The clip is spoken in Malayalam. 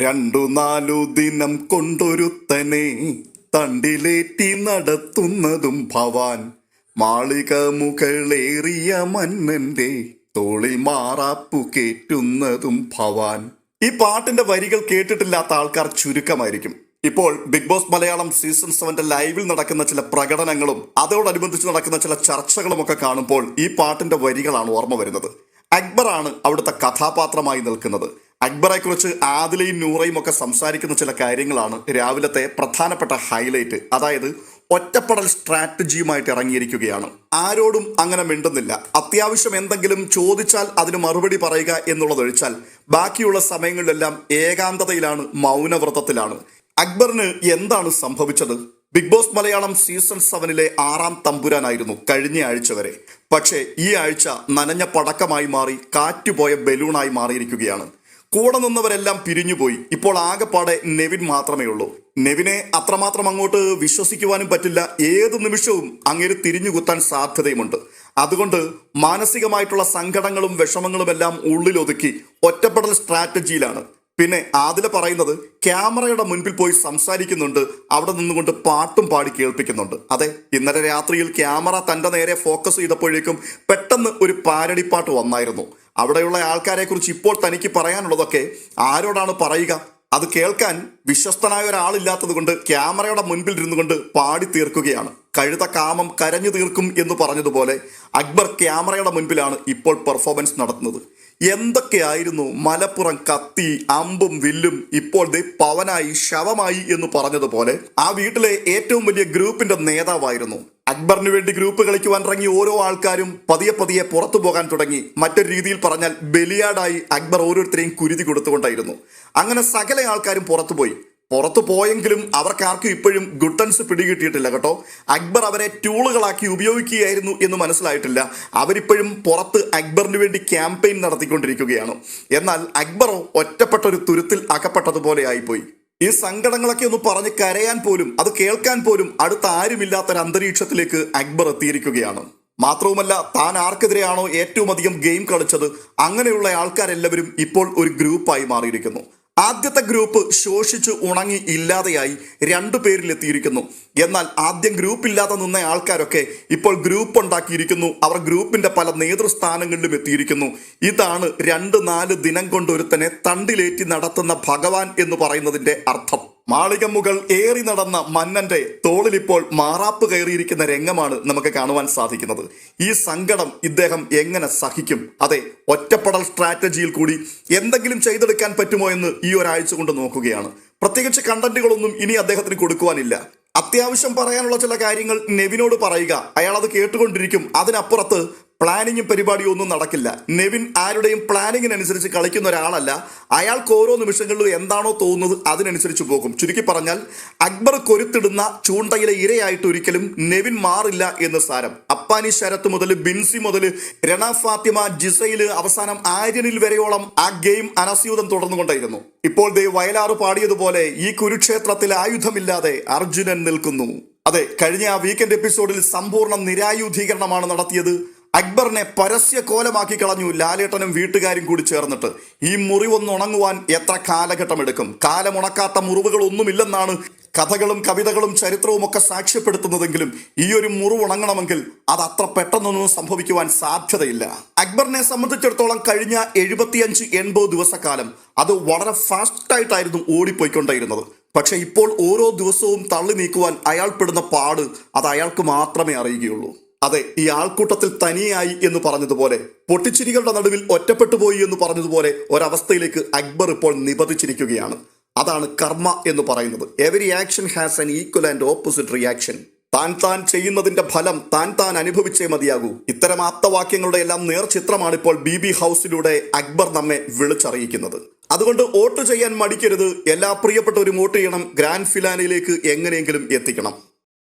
രണ്ടു നാലു ദിനം കൊണ്ടൊരുത്തനെ തണ്ടിലേറ്റി നടത്തുന്നതും ഭവാൻ മാളിക മുകളേറിയ മന്നന്റെ തോളിൽ മാറാപ്പു കേറ്റുന്നതും ഭവാൻ. ഈ പാട്ടിന്റെ വരികൾ കേട്ടിട്ടില്ലാത്ത ആൾക്കാർ ചുരുക്കമായിരിക്കും. ഇപ്പോൾ ബിഗ് ബോസ് മലയാളം സീസൺ സെവന്റെ ലൈവിൽ നടക്കുന്ന ചില പ്രകടനങ്ങളും അതോടനുബന്ധിച്ച് നടക്കുന്ന ചില ചർച്ചകളും ഒക്കെ കാണുമ്പോൾ ഈ പാട്ടിന്റെ വരികളാണ് ഓർമ്മ വരുന്നത്. അക്ബറാണ് അവിടുത്തെ കഥാപാത്രമായി നിൽക്കുന്നത്. അക്ബറെ കുറിച്ച് ആദിലയും നൂറയും ഒക്കെ സംസാരിക്കുന്ന ചില കാര്യങ്ങളാണ് രാവിലത്തെ പ്രധാനപ്പെട്ട ഹൈലൈറ്റ് അതായത് ഒറ്റപ്പെടൽ സ്ട്രാറ്റജിയുമായിട്ട് ഇറങ്ങിയിരിക്കുകയാണ്. ആരോടും അങ്ങനെ മിണ്ടുന്നില്ല. അത്യാവശ്യം എന്തെങ്കിലും ചോദിച്ചാൽ അതിന് മറുപടി പറയുക എന്നുള്ളതൊഴിച്ചാൽ ബാക്കിയുള്ള സമയങ്ങളിലെല്ലാം ഏകാന്തതയിലാണ് മൗനവ്രതത്തിലാണ്. അക്ബറിന് എന്താണ് സംഭവിച്ചത്? ബിഗ് ബോസ് മലയാളം സീസൺ സെവനിലെ ആറാം തമ്പുരാനായിരുന്നു കഴിഞ്ഞ ആഴ്ച വരെ. പക്ഷേ ഈ ആഴ്ച നനഞ്ഞ പടക്കമായി മാറി കാറ്റുപോയ ബലൂണായി മാറിയിരിക്കുകയാണ്. കൂടെ നിന്നവരെല്ലാം പിരിഞ്ഞുപോയി. ഇപ്പോൾ ആകെപ്പാടെ നെവിൻ മാത്രമേ ഉള്ളൂ. നെവിനെ അത്രമാത്രം അങ്ങോട്ട് വിശ്വസിക്കുവാനും പറ്റില്ല. ഏത് നിമിഷവും അങ്ങേര് തിരിഞ്ഞുകുത്താൻ സാധ്യതയുമുണ്ട്. അതുകൊണ്ട് മാനസികമായിട്ടുള്ള സങ്കടങ്ങളും വിഷമങ്ങളും എല്ലാം ഉള്ളിലൊതുക്കി ഒറ്റപ്പെടൽ സ്ട്രാറ്റജിയിലാണ്. പിന്നെ ആദില പറയുന്നത് ക്യാമറയുടെ മുൻപിൽ പോയി സംസാരിക്കുന്നുണ്ട്. അവിടെ നിന്നുകൊണ്ട് പാട്ടും പാടി കേൾപ്പിക്കുന്നുണ്ട്. അതെ ഇന്നലെ രാത്രിയിൽ ക്യാമറ തന്റെ നേരെ ഫോക്കസ് ചെയ്തപ്പോഴേക്കും പെട്ടെന്ന് ഒരു പാരടിപ്പാട്ട് വന്നായിരുന്നു. അവിടെയുള്ള ആൾക്കാരെക്കുറിച്ച് ഇപ്പോൾ തനിക്ക് പറയാനുള്ളതൊക്കെ ആരോടാണ് പറയുക? അത് കേൾക്കാൻ വിശ്വസ്തനായ ഒരാളില്ലാത്തത് കൊണ്ട് ക്യാമറയുടെ മുൻപിൽ ഇരുന്നു കൊണ്ട് പാടി തീർക്കുകയാണ്. കഴുത കാമം കരഞ്ഞു തീർക്കും എന്ന് പറഞ്ഞതുപോലെ അക്ബർ ക്യാമറയുടെ മുൻപിലാണ് ഇപ്പോൾ പെർഫോമൻസ് നടത്തുന്നത്. എന്തൊക്കെയായിരുന്നു മലപ്പുറം കത്തി അമ്പും വില്ലും? ഇപ്പോൾ ദേ പവനായി ശവമായി എന്ന് പറഞ്ഞതുപോലെ ആ വീട്ടിലെ ഏറ്റവും വലിയ ഗ്രൂപ്പിന്റെ നേതാവായിരുന്നു അക്ബറിന് വേണ്ടി ഗ്രൂപ്പ് കളിക്കുവാൻ ഇറങ്ങി ഓരോ ആൾക്കാരും പതിയെ പതിയെ പുറത്തു പോകാൻ തുടങ്ങി. മറ്റൊരു രീതിയിൽ പറഞ്ഞാൽ ബലിയാടായി അക്ബർ ഓരോരുത്തരെയും കുരുതി കൊടുത്തുകൊണ്ടായിരുന്നു. അങ്ങനെ സകല ആൾക്കാരും പുറത്തുപോയി പുറത്തു പോയെങ്കിലും അവർക്കാർക്കും ഇപ്പോഴും ഗുട്ടൻസ് പിടികിട്ടിയിട്ടില്ല കേട്ടോ. അക്ബർ അവരെ ടൂളുകളാക്കി ഉപയോഗിക്കുകയായിരുന്നു എന്ന് മനസ്സിലായിട്ടില്ല. അവരിപ്പോഴും പുറത്ത് അക്ബറിന് വേണ്ടി ക്യാമ്പയിൻ നടത്തിക്കൊണ്ടിരിക്കുകയാണ്. എന്നാൽ അക്ബറോ ഒറ്റപ്പെട്ട ഒരു തുരുത്തിൽ അകപ്പെട്ടതുപോലെ ആയിപ്പോയി. ഈ സങ്കടങ്ങളൊക്കെ ഒന്ന് പറഞ്ഞ് കരയാൻ പോലും അത് കേൾക്കാൻ പോലും അടുത്ത ആരുമില്ലാത്തൊരു അന്തരീക്ഷത്തിലേക്ക് അക്ബർ എത്തിയിരിക്കുകയാണ്. മാത്രവുമല്ല താൻ ആർക്കെതിരെയാണോ ഏറ്റവും അധികം ഗെയിം കളിച്ചത്? അങ്ങനെയുള്ള ആൾക്കാരെല്ലാവരും ഇപ്പോൾ ഒരു ഗ്രൂപ്പായി മാറിയിരിക്കുന്നു. ആദ്യത്തെ ഗ്രൂപ്പ് ശോഷിച്ച് ഉണങ്ങി ഇല്ലാതെയായി രണ്ടു പേരിലെത്തിയിരിക്കുന്നു. എന്നാൽ ആദ്യം ഗ്രൂപ്പ് ഇല്ലാതെ നിന്ന ആൾക്കാരൊക്കെ ഇപ്പോൾ ഗ്രൂപ്പ് ഉണ്ടാക്കിയിരിക്കുന്നു. അവർ ഗ്രൂപ്പിന്റെ പല നേതൃസ്ഥാനങ്ങളിലും എത്തിയിരിക്കുന്നു. ഇതാണ് രണ്ട് നാല് ദിനം കൊണ്ട് ഒരുത്തനെ തണ്ടിലേറ്റി നടത്തുന്ന ഭഗവാൻ എന്ന് പറയുന്നതിന്റെ അർത്ഥം. മാളികമ്മുകൾ ഏറി നടന്ന മന്നന്റെ തോളിലിപ്പോൾ മാറാപ്പ് കയറിയിരിക്കുന്ന രംഗമാണ് നമുക്ക് കാണുവാൻ സാധിക്കുന്നത്. ഈ സങ്കടം ഇദ്ദേഹം എങ്ങനെ സഹിക്കും? അതെ ഒറ്റപ്പെടൽ സ്ട്രാറ്റജിയിൽ കൂടി എന്തെങ്കിലും ചെയ്തെടുക്കാൻ പറ്റുമോ എന്ന് ഈ ഒരാഴ്ച കൊണ്ട് നോക്കുകയാണ്. പ്രത്യേകിച്ച് കണ്ടന്റുകളൊന്നും ഇനി അദ്ദേഹത്തിന് കൊടുക്കുവാനില്ല. അത്യാവശ്യം പറയാനുള്ള ചില കാര്യങ്ങൾ നെവിനോട് പറയുക. അയാൾ അത് കേട്ടുകൊണ്ടിരിക്കും. അതിനപ്പുറത്ത് പ്ലാനിങ്ങും പരിപാടിയും ഒന്നും നടക്കില്ല. നെവിൻ ആരുടെയും പ്ലാനിങ്ങിനനുസരിച്ച് കളിക്കുന്ന ഒരാളല്ല. അയാൾക്ക് ഓരോ നിമിഷങ്ങളിലും എന്താണോ തോന്നുന്നത് അതിനനുസരിച്ച് പോകും. ചുരുക്കി പറഞ്ഞാൽ അക്ബർ കൊരുത്തിടുന്ന ചൂണ്ടയിലെ ഇരയായിട്ട് ഒരിക്കലും നെവിൻ മാറില്ല എന്ന് സാരം. അപ്പാനി ശരത്ത് മുതൽ ബിൻസി മുതൽ രണ ഫാത്തിമ ജിസയിൽ അവസാനം ആര്യനിൽ വരെയോളം ആ ഗെയിം അനസ്യൂതം തുടർന്നുകൊണ്ടായിരുന്നു. ഇപ്പോൾ ദേ വയലാറ് പാടിയതുപോലെ ഈ കുരുക്ഷേത്രത്തിൽ ആയുധമില്ലാതെ അർജുനൻ നിൽക്കുന്നു. അതെ കഴിഞ്ഞ ആ വീക്കെൻഡ് എപ്പിസോഡിൽ സമ്പൂർണ നിരായുധീകരണമാണ് നടത്തിയത്. അക്ബറിനെ പരസ്യ കോലമാക്കി കളഞ്ഞു ലാലേട്ടനും വീട്ടുകാരും കൂടി ചേർന്നിട്ട്. ഈ മുറിവൊന്ന് ഉണങ്ങുവാൻ എത്ര കാലഘട്ടം എടുക്കും? കാലമുണക്കാത്ത മുറിവുകളൊന്നുമില്ലെന്നാണ് കഥകളും കവിതകളും ചരിത്രവും ഒക്കെ സാക്ഷ്യപ്പെടുത്തുന്നതെങ്കിലും ഈ ഒരു മുറിവ് ഉണങ്ങണമെങ്കിൽ അത് അത്ര പെട്ടെന്നൊന്നും സംഭവിക്കുവാൻ സാധ്യതയില്ല. അക്ബറിനെ സംബന്ധിച്ചിടത്തോളം കഴിഞ്ഞ എഴുപത്തിയഞ്ച് എൺപത് ദിവസക്കാലം അത് വളരെ ഫാസ്റ്റായിട്ടായിരുന്നു ഓടിപ്പോയിക്കൊണ്ടേയിരുന്നത്. പക്ഷെ ഇപ്പോൾ ഓരോ ദിവസവും തള്ളി നീക്കുവാൻ അയാൾ പെടുന്ന പാട് അത് അയാൾക്ക് മാത്രമേ അറിയുകയുള്ളൂ. അതെ ഈ ആൾക്കൂട്ടത്തിൽ തനിയായി എന്ന് പറഞ്ഞതുപോലെ പൊട്ടിച്ചിരികളുടെ നടുവിൽ ഒറ്റപ്പെട്ടു പോയി എന്ന് പറഞ്ഞതുപോലെ ഒരവസ്ഥയിലേക്ക് അക്ബർ ഇപ്പോൾ നിബന്ധിച്ചിരിക്കുകയാണ് അതാണ് കർമ്മ എന്ന് പറയുന്നത്. Every action has an equal and opposite reaction താൻ താൻ ചെയ്യുന്നതിന്റെ ഫലം താൻ താൻ അനുഭവിച്ചേ മതിയാകൂ. ഇത്തരം ആപ്തവാക്യങ്ങളുടെ എല്ലാം നേർചിത്രമാണ് ഇപ്പോൾ ബി ബി ഹൗസിലൂടെ അക്ബർ നമ്മെ വിളിച്ചറിയിക്കുന്നത്. അതുകൊണ്ട് വോട്ട് ചെയ്യാൻ മടിക്കരുത്. എല്ലാ പ്രിയപ്പെട്ടവരും വോട്ട് ചെയ്യണം. ഗ്രാൻഡ് ഫിലാനിലേക്ക് എങ്ങനെയെങ്കിലും എത്തിക്കണം.